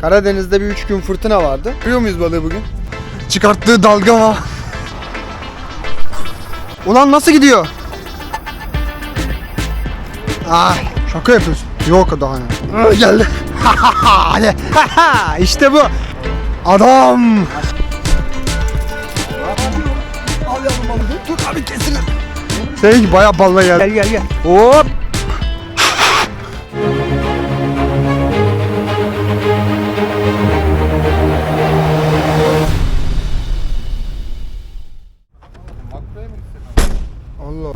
Karadeniz'de bir üç gün fırtına vardı. Görüyor muyuz balığı bugün? Çıkarttığı dalga. Ulan nasıl gidiyor? Ay şaka yapıyorsun. Yok daha ne? Aa, geldi. Hadi. işte bu. Adam. Al yavrum balığı. Dur abi kesilir. Seninki bayağı balla geldi. Gel gel gel. Hop.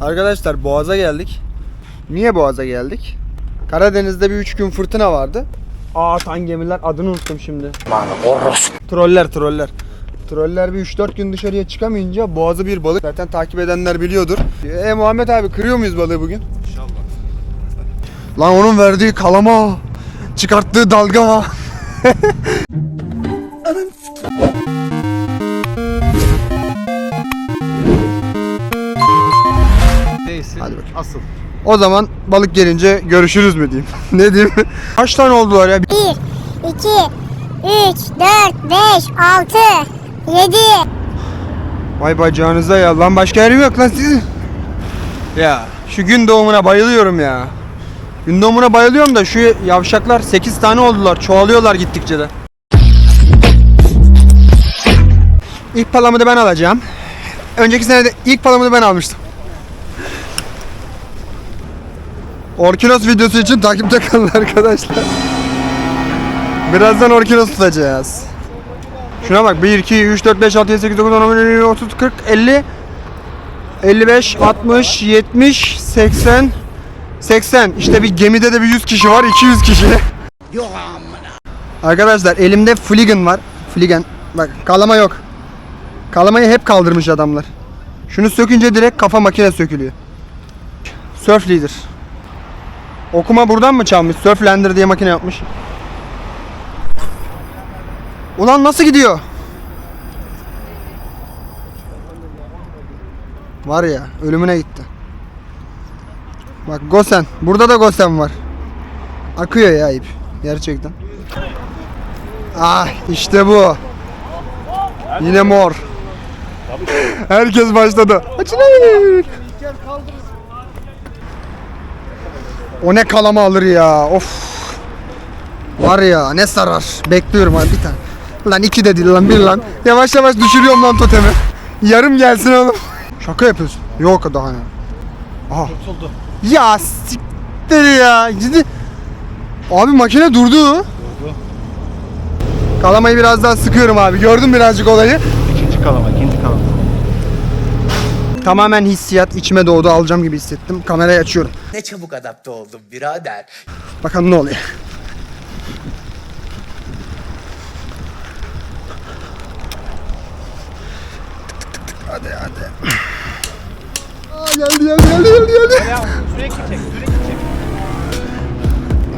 Arkadaşlar Boğaz'a geldik. Niye Boğaz'a geldik? Karadeniz'de bir üç gün fırtına vardı. Aa tan gemiler adını unuttum şimdi. Troller troller. Troller bir 3-4 gün dışarıya çıkamayınca boğazı bir balık. Zaten takip edenler biliyordur. E Muhammed abi kırıyor muyuz balığı bugün? İnşallah. Lan onun verdiği kalama, çıkarttığı dalga. Hadi bakayım. Asıl. O zaman balık gelince görüşürüz mü diyeyim? ne diyeyim? Kaç tane oldular ya? 1, 2, 3, 4, 5, 6, 7. Vay bacağınıza ya. Lan başka yerim yok lan sizin. Ya şu gün doğumuna bayılıyorum ya. Gün doğumuna bayılıyorum da şu yavşaklar 8 tane oldular. Çoğalıyorlar gittikçe de. İlk palamı da ben alacağım. Önceki sene de ilk palamı da ben almıştım. Orkinos videosu için takipte kalın arkadaşlar. Birazdan Orkinos tutacağız. Şuna bak 1, 2, 3, 4, 5, 6, 7, 8, 9, 10, 11, 12, 30, 40, 50, 55, 60, 70, 80, 80. İşte bir gemide de bir 100 kişi var, 200 kişi. Arkadaşlar elimde fligan var. Fligan. Bak kalama yok. Kalamayı hep kaldırmış adamlar. Şunu sökünce direkt kafa makine sökülüyor. Surf Leader. Okuma buradan mı çalmış? Surflander diye makine yapmış. Ulan nasıl gidiyor? Var ya ölümüne gitti. Bak Gosen. Burada da Gosen var. Akıyor ya ip. Gerçekten. Ah işte bu. Yine mor. Herkes başladı. Açılır. O ne kalama alır ya. Of. Var ya ne sarar. Bekliyorum abi bir tane. Lan iki de değil lan bir lan. Yavaş yavaş düşürüyorum lan totemi. Yarım gelsin oğlum. Şaka yapıyorsun. Yok daha ne. Aha. Tutuldu. Ya siktir ya. Ciddi. Abi makine durdu. Kalamayı biraz daha sıkıyorum abi. Gördüm birazcık olayı. İkinci kalama. Tamamen hissiyat içime doğdu alacağım gibi hissettim. Kamerayı açıyorum. Ne çabuk adapte oldum birader. Bakalım ne oluyor. Hadi hadi. Aa, geldi geldi geldi geldi geldi. Ya sürekli çek, sürekli çek.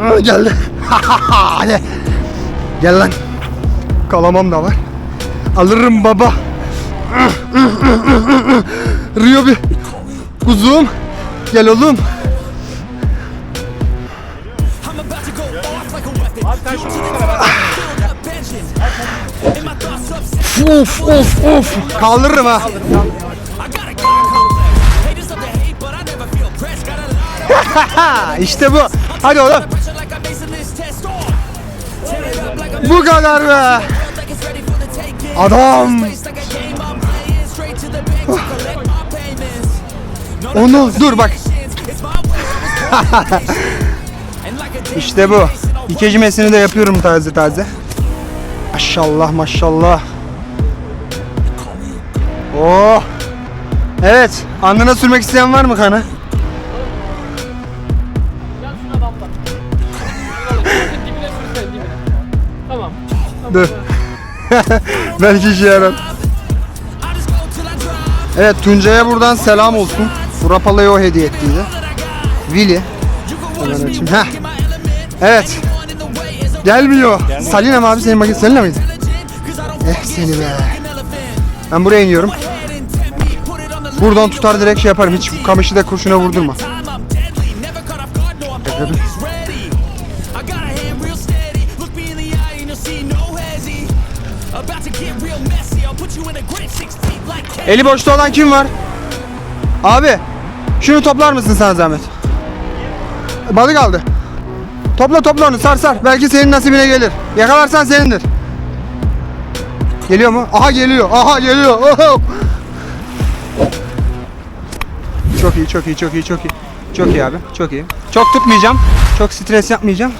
Aa, geldi. hadi. Gel lan. Kalamam da var. Alırım baba. Rio. Kuzum. Gel oğlum. Of of of. Kaldırırım ha. işte bu. Hadi oğlum. Bu kadar be. Adam. Onu dur bak. işte bu. İkecimesini de yapıyorum taze taze. Maşallah maşallah. Oh. Evet. Alnına sürmek isteyen var mı kanı? Tamam. Dur. Belki işe yarar. Evet Tuncay'a buradan selam olsun. Bu rapalayı o hediye ettiydi. Willy. Hemen açayım. Heh. Evet. Gelmiyor. Salina mı abi senin makine Salina mıydı? Eh seni be. Ben buraya iniyorum. Buradan tutar direkt şey yaparım. Hiç kamışı da kurşuna vurdurma. Ken. Eli boşta olan kim var? Abi şunu toplar mısın sana zahmet? Balık aldı. Topla topla onu sar sar. Belki senin nasibine gelir. Yakalarsan senindir. Geliyor mu? Aha geliyor. Aha geliyor. Oho! Çok iyi, çok iyi, çok iyi, çok iyi. Çok iyi abi, çok iyi. Çok tutmayacağım. Çok stres yapmayacağım.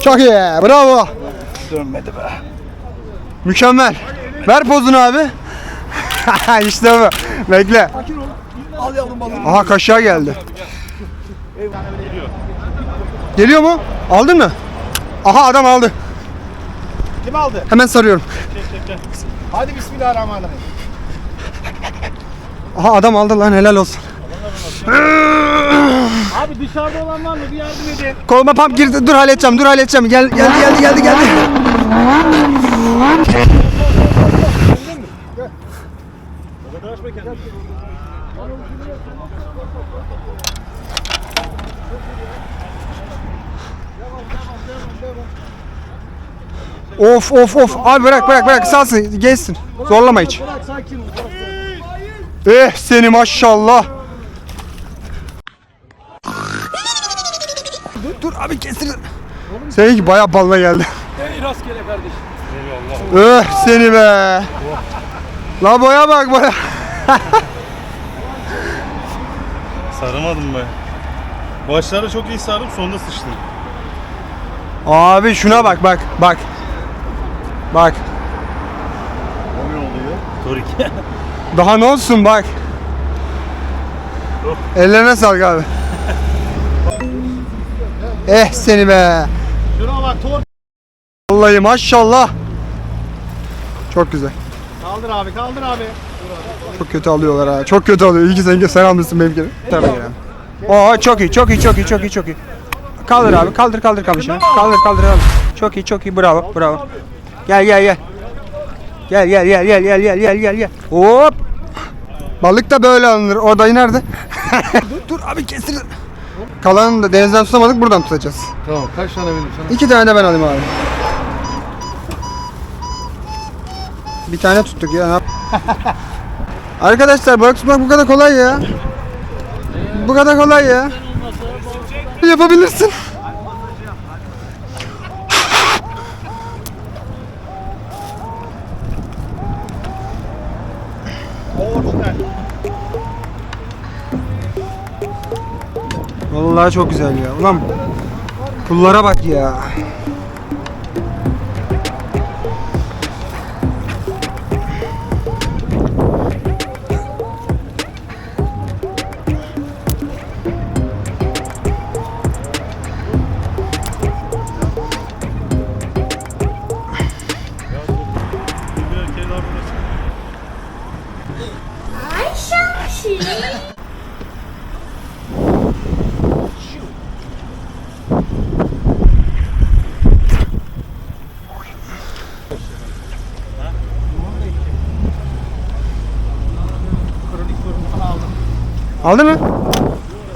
Çok iyi, bravo. Dönmedi be. Mükemmel. Ver pozunu abi. işte bu. Bekle. Al yavrum balığı. Aha kaşığa geldi. Geliyor mu? Aldın mı? Aha adam aldı. Kim aldı? Hemen sarıyorum. Hadi bismillahirrahmanirrahim. Aha adam aldı lan helal olsun. Abi dışarıda olan var mı? Bir yardım edin. Koluma pump girdi. Dur halledeceğim. Dur halledeceğim. Gel geldi geldi geldi geldi. Of of of. Abi bırak bırak bırak. Salsın. Geçsin. Zorlama hiç. Sakin ol. Eh seni maşallah. Dur, dur abi kesin. Seninki bayağı balına geldi. Ey rastgele kardeşim. Öh seni be. La boya bak boya. Saramadım be. Başlarda çok iyi sardım sonunda sıçtım. Abi şuna bak bak bak. Bak. O ne oluyor? Torik. Daha ne olsun bak. Ellerine sağlık abi. Eh seni be. Şuna bak tor. Vallahi maşallah. Çok güzel. Kaldır abi kaldır abi. Çok kötü alıyorlar ha. Çok kötü alıyor. İyi ki sen, sen almışsın benimkini. Tabii abi. Oo çok iyi, çok iyi, çok iyi, çok iyi, çok iyi. Kaldır abi, kaldır, kaldır kamışını. Kaldır, kaldır, kaldır. Çok iyi, çok iyi. Bravo, bravo. Gel, gel, gel. Gel, gel, gel, gel, gel, gel, gel, gel, gel. Hop. Balık da böyle alınır. O dayı nerede? dur, dur abi kesin. Kalanını da denizden tutamadık, buradan tutacağız. Tamam kaç tane benim sana? İki tane de ben alayım abi. Bir tane tuttuk ya. Arkadaşlar balık tutmak bu kadar kolay ya. Bu kadar kolay ya. Yapabilirsin. Vallahi çok güzel ya. Ulan pullara bak ya. Birer kere daha burası. Aldı mı?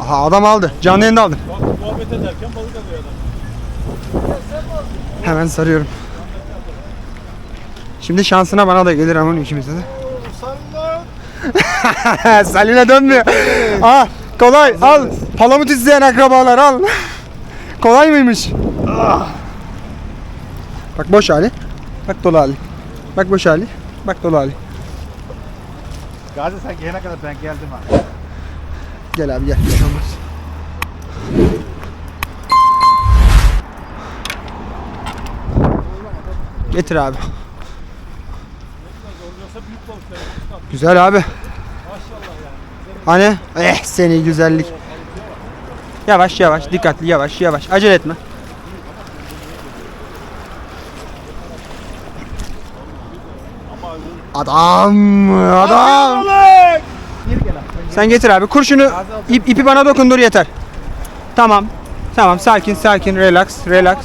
Aha adam aldı. Canlı yayında aldı. Bak muhabbet ederken balık alıyor adam. Hemen sarıyorum. Şimdi şansına bana da gelir ama ikimize de. Saline dönmüyor. Aa, kolay al. Palamut izleyen akrabalar al. kolay mıymış? Bak boş hali. Bak dolu hali. Bak boş hali. Bak dolu hali. Gazi sen gelene kadar ben geldim abi. Gel abi gel. Olmaz. Getir abi. Güzel abi. Hani? Eh seni güzellik. Yavaş yavaş dikkatli yavaş yavaş acele etme. Adam adam. Sen getir abi. Kurşunu ip, ipi bana dokundur yeter. Tamam. Tamam sakin sakin relax relax.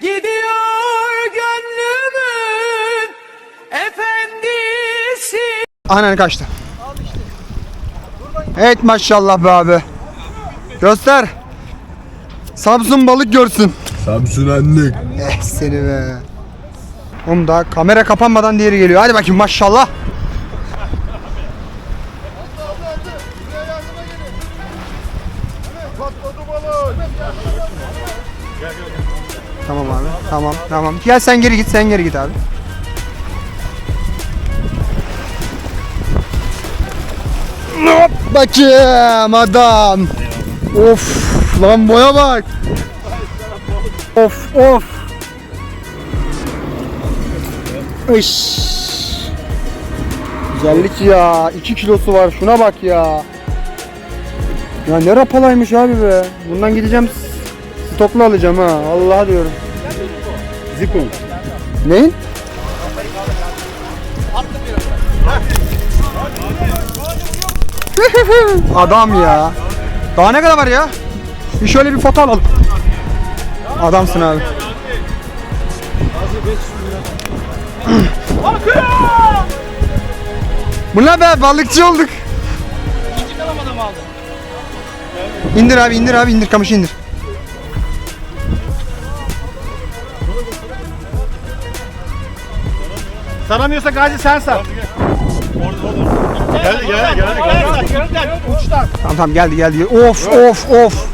Gidiyor gönlümün efendisi. Anan kaçtı. Evet maşallah be abi. Göster. Samsun balık görsün. Samsun anlık. Eh seni be. Oğlum daha kamera kapanmadan diğeri geliyor. Hadi bakayım maşallah. Tamam. Gel sen geri git. Sen geri git abi. Hop bakayım adam. Of lan boya bak. Of of. Iş. Güzellik ya. 2 kilosu var. Şuna bak ya. Ya ne rapalaymış abi be. Bundan gideceğim stoklu alacağım ha. Allah diyorum. Zipon. Neyin? Adam ya. Daha ne kadar var ya? Bir şöyle bir foto alalım. Adamsın abi. Bu ne be balıkçı olduk. İndir abi indir abi indir kamışı indir. Saramıyorsa Gazi sen sar. Geldi geldi geldi. Gölden, uçtan. Tamam tamam geldi geldi. Of of of.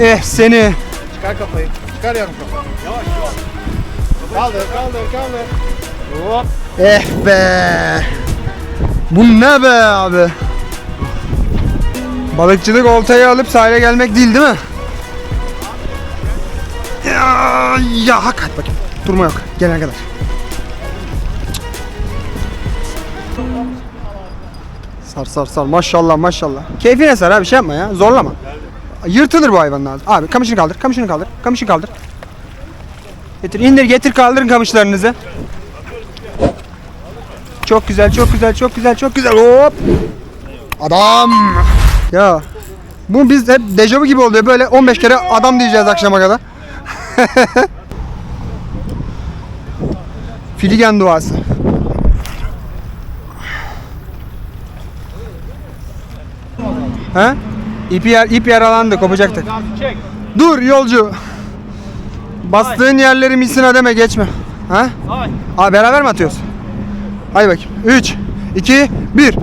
Eh seni. Çıkar kafayı. Çıkar yarım kafayı. Yavaş yavaş. Kaldır kaldır kaldır. Hop. Eh be. Bu ne be abi? Balıkçılık oltayı alıp sahile gelmek değil değil mi? Ya, ya hak hadi bakayım. Durma yok. Gelene kadar. Sar sar sar maşallah maşallah. Keyfine sar abi şey yapma ya zorlama. Yırtılır bu hayvanlar. Abi kamışını kaldır kamışını kaldır kamışını kaldır. Getir indir getir kaldırın kamışlarınızı. Çok güzel, çok güzel, çok güzel, çok güzel. Hop. Adam. Ya. Bu biz hep dejavu gibi oluyor. Böyle 15 kere adam diyeceğiz akşama kadar. Filigen duası. Ha? İpi, yer, ip yaralandı, kopacaktık. Çek. Dur yolcu. Bastığın yerleri misina deme geçme. Ha? Ay. Abi beraber mi atıyoruz? Hadi bakayım. 3, 2, 1.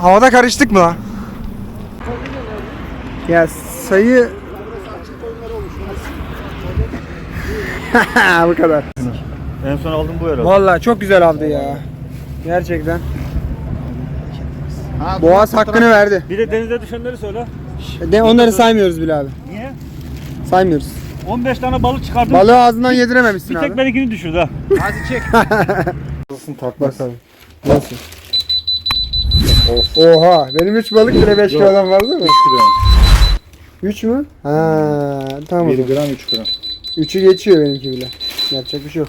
Havada karıştık mı lan? Ya sayı... Bu kadar. En son aldım bu herhalde. Vallahi çok güzel avdı ya. Gerçekten. Ha, Boğaz hakkını verdi. Bir de denizde düşenleri söyle. De onları saymıyoruz bile abi. Niye? Saymıyoruz. 15 tane balık çıkardım. Balığı ağzından yedirememişsin bir abi. tek benimkini düşürdü ha. Gazi çek. Tatmaz abi. Nasıl? Oha benim 3 balık bile 5 kilodan var değil mi? 3 mü? Ha tamam. 1 gram 3 gram. 3'ü geçiyor benimki bile. Yapacak bir şey yok.